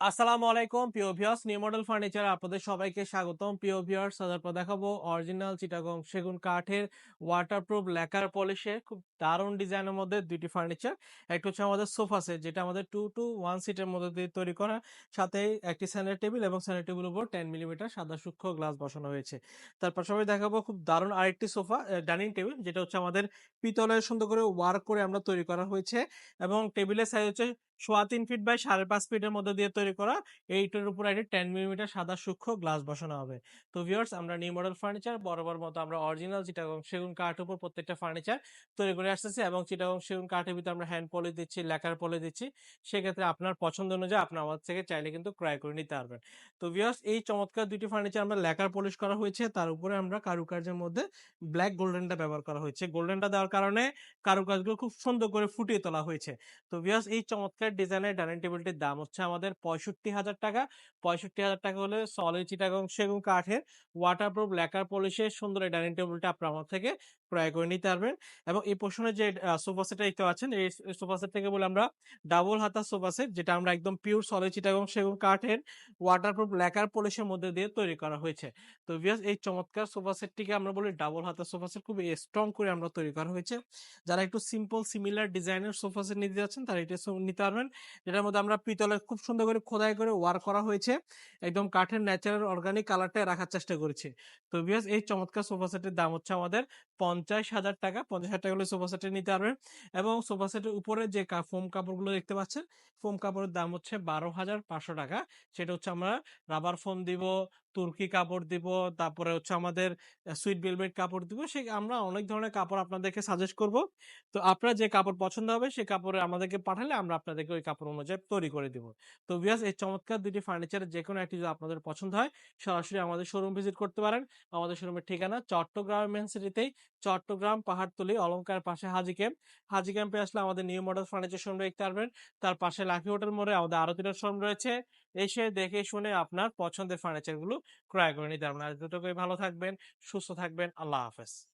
আসসালামু আলাইকুম, প্রিয় ভিউয়ার্স নিউ মডেল ফার্নিচার আপনাদের সবাইকে স্বাগতম। প্রিয় ভিউয়ার্স তারপর দেখাবো। অরিজিনাল চিটাগং সেগুন কাঠের ওয়াটারপ্রুফ লেকার পলিশে খুব দারুণ ডিজাইনের মধ্যে দুইটি ফার্নিচার একটা হচ্ছে আমাদের সোফা সেট যেটা আমাদের টু টু ওয়ান সিটের মধ্যে দিয়ে তৈরি করা। সাথে একটি স্যান্ডার টেবিল এবং স্যান্ডার টেবিল উপর টেন মিলিমিটার সাদা সূক্ষ্ম গ্লাস বসানো হয়েছে। তারপর সবাই দেখাবো খুব দারুণ আরেকটি সোফা ডাইনিং টেবিল যেটা হচ্ছে আমাদের পিতলের সুন্দর করে ওয়ার্ক করে আমরা তৈরি করা হয়েছে। এবং টেবিলের সাইজ হচ্ছে সোয়া তিন ফিট বাই সাড়ে পাঁচ ফিটের মধ্যে দিয়ে তৈরি করা। এইটার উপর একটা টেন মিলিমিটার সাদা সূক্ষ্ম গ্লাস বসানো হবে। তো ভিউয়ার্স আমরা নিউ মডেল ফার্নিচার বরাবর মতো আমরা অরিজিনাল চিটাগং সেগুন কাঠের উপর প্রত্যেকটা ফার্নিচার তৈরি করে আসতেছি এবং চিটাগং সেগুন কাঠের ভিতরে আমরা হ্যান্ড পলি দিচ্ছি লেখার পলি দিচ্ছি। সেক্ষেত্রে আপনার পছন্দ অনুযায়ী আপনার আমার থেকে চাইলে কিন্তু ক্রয় করে নিতে পারবেন। তো ভিউয়ার্স এই চমৎকার দুটি ফার্নিচার আমরা লেখার পলিশ করা হয়েছে। তার উপরে আমরা কারুকার্যের মধ্যে ব্ল্যাক গোল্ডেনটা ব্যবহার করা হয়েছে। গোল্ডেনটা দেওয়ার কারণে কারুকাজগুলো খুব সুন্দর করে ফুটিয়ে তোলা হয়েছে। তো ভিউয়ার্স এই চমৎকার ডিজাইনের ডাইনিং টেবিলটির দাম হচ্ছে আমাদের পঁয়ষট্টি হাজার টাকা। পঁয়ষট্টি হাজার টাকা হলে সলিড চিটাগং সেগুন কাঠের ওয়াটারপ্রুফ লেকার পলিশের সুন্দর এই ডাইনিং টেবিলটা আপনার আমার থেকে ক্রয় করে নিতে পারবেন। এবং এই পোষণে যে সোফা সেটটা দেখতে পাচ্ছেন, এই সোফা সেট থেকে বলে আমরা ডাবল হাতা সোফা সেট যেটা আমরা একদম পিওর সলিড চিটাগং সেগুন কাঠের ওয়াটারপ্রুফ লেকার পলিশের মধ্যে দিয়ে তৈরি করা হয়েছে। তো ভিউয়ার্স এই চমৎকার সোফা সেটটিকে আমরা বলি ডাবল হাতা সোফা সেট খুব স্ট্রং করে আমরা তৈরি করা হয়েছে। যারা একটু সিম্পল সিমিলার ডিজাইনের সোফা সেট নিতে যাচ্ছেন, তারা এটা নিতে পারবেন। যেটার মধ্যে আমরা পিতলের খুব সুন্দর করে খোদাই করে ওয়ার করা হয়েছে। একদম কাঠের ন্যাচারাল অর্গানিক কালারটা রাখার চেষ্টা করেছি। তো বিয়াস এই চমৎকার সোফা সেটের দাম হচ্ছে আমাদের পঞ্চাশ হাজার টাকা। পঞ্চাশ হাজার টাকা হলে সোফা সেটে নিতে পারবেন। এবং সোফা সেটের উপরে যে ফোম কাপড়গুলো দেখতে পাচ্ছেন ফোম কাপড়ের দাম হচ্ছে বারো হাজার পাঁচশো টাকা। সেটা হচ্ছে আমরা রাবার ফোম দিব তুর্কি কাপড় দিব, তারপরে হচ্ছে আমাদের সুইট ভেলভেট কাপড় দিব, সে আমরা অনেক ধরনের কাপড় আপনাদেরকে সাজেস্ট করব। তো আপনার যে কাপড় পছন্দ হবে সেই কাপড়ে আমাদেরকে পাঠালে আমরা আপনাদেরকে ওই কাপড় অনুযায়ী তৈরি করে দিব। তো বিয়াস এই চমৎকার দুটি ফার্নিচারের যে কোনো একটি যদি আপনাদের পছন্দ হয়, সরাসরি আমাদের শোরুম ভিজিট করতে পারেন। আমাদের শোরুমের ঠিকানা চট্টগ্রাম মেন সিটিতেই চট্টগ্রাম পাহাড়তলি অলঙ্কার পাশে হাজি ক্যাম্প হাজি ক্যাম্পে আসলে আমাদের নিউ মডেল ফার্নিচার শোরুম দেখতে পারবেন। তার পাশে লাকি হোটেল মোড়ে আমাদের আরও তিনটা শোরুম রয়েছে। এসে দেখে শুনে আপনার পছন্দের ফার্নিচারগুলো ক্রয় করে নিতে পারবেন। আর দুটোকে ভালো থাকবেন সুস্থ থাকবেন আল্লাহ হাফেজ।